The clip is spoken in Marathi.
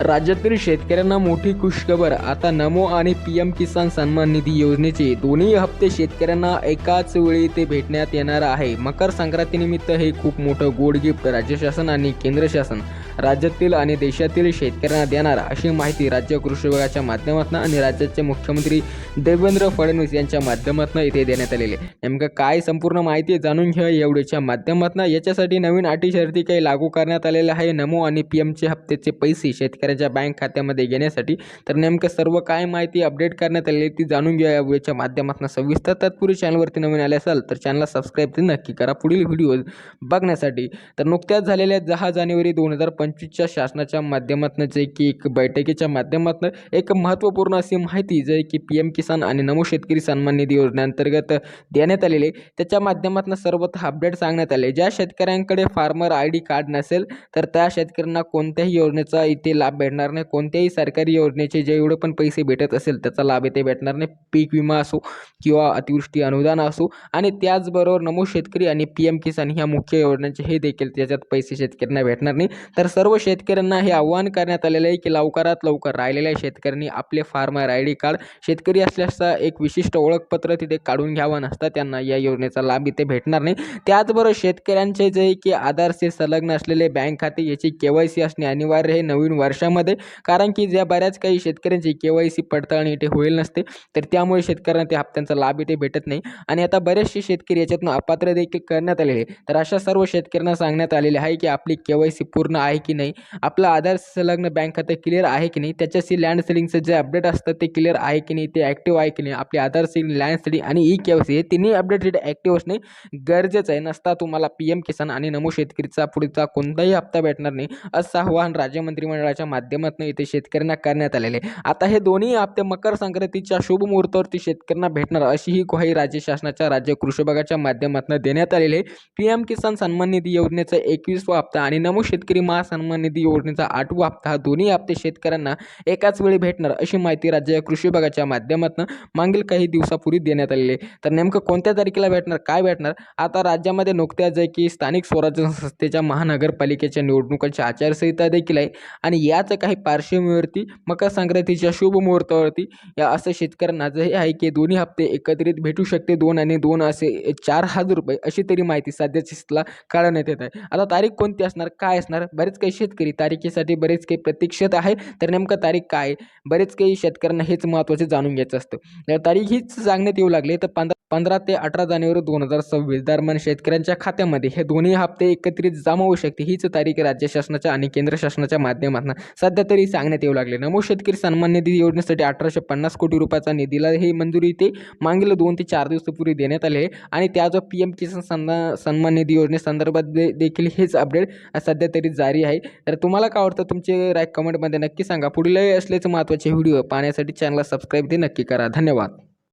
राज्यातील शेतकऱ्यांना मोठी खुशखबर. आता नमो आणि पी एम किसान सन्मान निधी योजनेचे दोन्ही हप्ते शेतकऱ्यांना एकाच वेळी ते भेटण्यात येणार आहे. मकर संक्रांतीनिमित्त हे खूप मोठं गोड गिफ्ट राज्य शासन आणि केंद्र शासन. राज्यातील आणि देशातील शेतकऱ्यांना देणार अशी माहिती राज्य कृषी विभागाच्या माध्यमातून आणि राज्याचे मुख्यमंत्री देवेंद्र फडणवीस यांच्या माध्यमातून इथे देण्यात आलेले नेमकं काय संपूर्ण माहिती जाणून घ्या एवढीच्या माध्यमातून. याच्यासाठी नवीन अटी शर्ती काही लागू करण्यात आलेल्या आहे. नमो आणि पी एमचे हप्त्याचे पैसे शेतकऱ्याच्या बँक खात्यामध्ये घेण्यासाठी. तर नेमकं सर्व काय माहिती अपडेट करण्यात आलेली ती जाणून घ्या या व्हिडिओच्या माध्यमातून. सविस्तर तत्पूर्वी चॅनलवरती नवीन आले असाल तर चॅनलला सबस्क्राईब नक्की करा. पुढील व्हिडिओ बघण्यासाठी. तर नुकत्याच झालेल्या दहा जानेवारी दोन हजार पंचवीसच्या शासनाच्या माध्यमातून जे की एक बैठकीच्या माध्यमातून एक महत्त्वपूर्ण अशी माहिती जे की पी एम किसान आणि नमो शेतकरी सन्मान निधी योजनेअंतर्गत देण्यात आलेले त्याच्या माध्यमातून सर्वत्र अपडेट सांगण्यात आले. ज्या शेतकऱ्यांकडे फार्मर आय डी कार्ड नसेल तर त्या शेतकऱ्यांना कोणत्याही योजनेचा इथे लाभ भेटणार नाही. कोणत्याही सरकारी योजनेचे जे एवढे पण पैसे भेटत असेल त्याचा लाभ इथे भेटणार नाही. पीक विमा असो किंवा अतिवृष्टी अनुदान असो. आणि त्याचबरोबर नमो शेतकरी आणि पी एम किसान ह्या मुख्य योजनांचे हे देखील त्याच्यात पैसे शेतकऱ्यांना भेटणार नाही. तर सर्व शेतकऱ्यांना हे आवाहन करण्यात आलेलं आहे की लवकरात लवकर राहिलेल्या शेतकऱ्यांनी आपले फार्मर आय डी कार्ड शेतकरी असल्याचा एक विशिष्ट ओळखपत्र तिथे काढून घ्यावं नसता त्यांना या योजनेचा लाभ इथे भेटणार नाही. त्याचबरोबर शेतकऱ्यांचे जे की आधारशी संलग्न असलेले बँक खाते याची के वाय सी असणे अनिवार्य आहे नवीन वर्षामध्ये. कारण की ज्या बऱ्याच काही शेतकऱ्यांची के वाय सी पडताळणी इथे होईल नसते तर त्यामुळे शेतकऱ्यांना त्या हप्त्यांचा लाभ इथे भेटत नाही. आणि आता बरेचसे शेतकरी याच्यातून अपात्र देखील करण्यात आलेले तर अशा सर्व शेतकऱ्यांना सांगण्यात आलेले आहे की आपली के वाय सी पूर्ण आहे की नाही? आपलं आधार संलग्न बँक खातं क्लिअर आहे की नाही? त्याच्याशी लँड सेलिंगचं जे अपडेट असतं ते क्लिअर आहे की नाही? ते ॲक्टिव्ह आहे की नाही? आपले आधार सेलिंग लँड सेलिंग आणि ई के वाय सी हे तिन्ही अपडेट ॲक्टिव्ह असणे गरजेचं आहे. नसता तुम्हाला पी एम किसान आणि नमो शेतकरीचा पुढचा कोणताही हप्ता भेटणार नाही असं आवाहन राज्य मंत्रिमंडळाच्या माध्यमातून इथे शेतकऱ्यांना करण्यात आलेले आता हे दोन्ही हप्ते मकर संक्रांतीच्या शुभ मुहूर्तावरती शेतकऱ्यांना भेटणार अशी ही ग्वाही राज्य शासनाच्या राज्य कृषी विभागाच्या माध्यमातून देण्यात आलेली आहे. पी एम किसान सन्मान निधी योजनेचा एकवीसवा हप्ता आणि नमो शेतकरी सन्मान निधी योजनेचा आठवा हप्ता हा दोन्ही हप्ते शेतकऱ्यांना एकाच वेळी भेटणार अशी माहिती राज्य कृषी विभागाच्या माध्यमातून मागील काही दिवसापूर्वी देण्यात आलेली आहे. तर नेमकं कोणत्या तारखेला भेटणार काय भेटणार? आता राज्यामध्ये नुकत्याच आहे की स्थानिक स्वराज्य संस्थेच्या महानगरपालिकेच्या निवडणुकांची आचारसंहिता देखील आहे आणि याच काही पार्श्वभूमीवरती मकर संक्रांतीच्या शुभ मुहूर्तावरती या असं शेतकऱ्यांना जे आहे की दोन्ही हप्ते एकत्रित भेटू शकते दोन आणि दोन असे चार हजार रुपये अशी तरी माहिती सध्याची स्थितीला कळण्यात येत आहे. आता तारीख कोणती असणार काय असणार? बरेच काही शेतकरी तारखेसाठी बरेच काही प्रतीक्षेत आहे. तर नेमकं तारीख काय? बरेच काही शेतकऱ्यांना हेच महत्त्वाचे जाणून घ्यायचं असतं. तर तारीख हीच सांगण्यात येऊ लागली. तर पंधरा पंधरा ते अठरा जानेवारी दोन हजार सव्वीस दरम्यान शेतकऱ्यांच्या खात्यामध्ये हे दोन्ही हप्ते एकत्रित जमा होऊ शकते हीच तारीख राज्य शासनाच्या आणि केंद्र शासनाच्या माध्यमातून सध्या तरी सांगण्यात येऊ लागले. नमो शेतकरी सन्मान निधी योजनेसाठी अठराशे पन्नास कोटी रुपयाचा निधीला ही मंजुरी ते मागील दोन ते चार दिवसापूर्वी देण्यात आले आहे. आणि त्या जो पी एम किसान सन्मान सन्मान निधी योजनेसंदर्भात दे देखील हेच अपडेट सध्या तरी जारी आहे. तर तुम्हाला काय वाटतं? तुमचे राय कमेंटमध्ये नक्की सांगा. पुढील असल्याचे महत्त्वाचे व्हिडिओ पाहण्यासाठी चॅनलला सबस्क्राईब ते नक्की करा. धन्यवाद.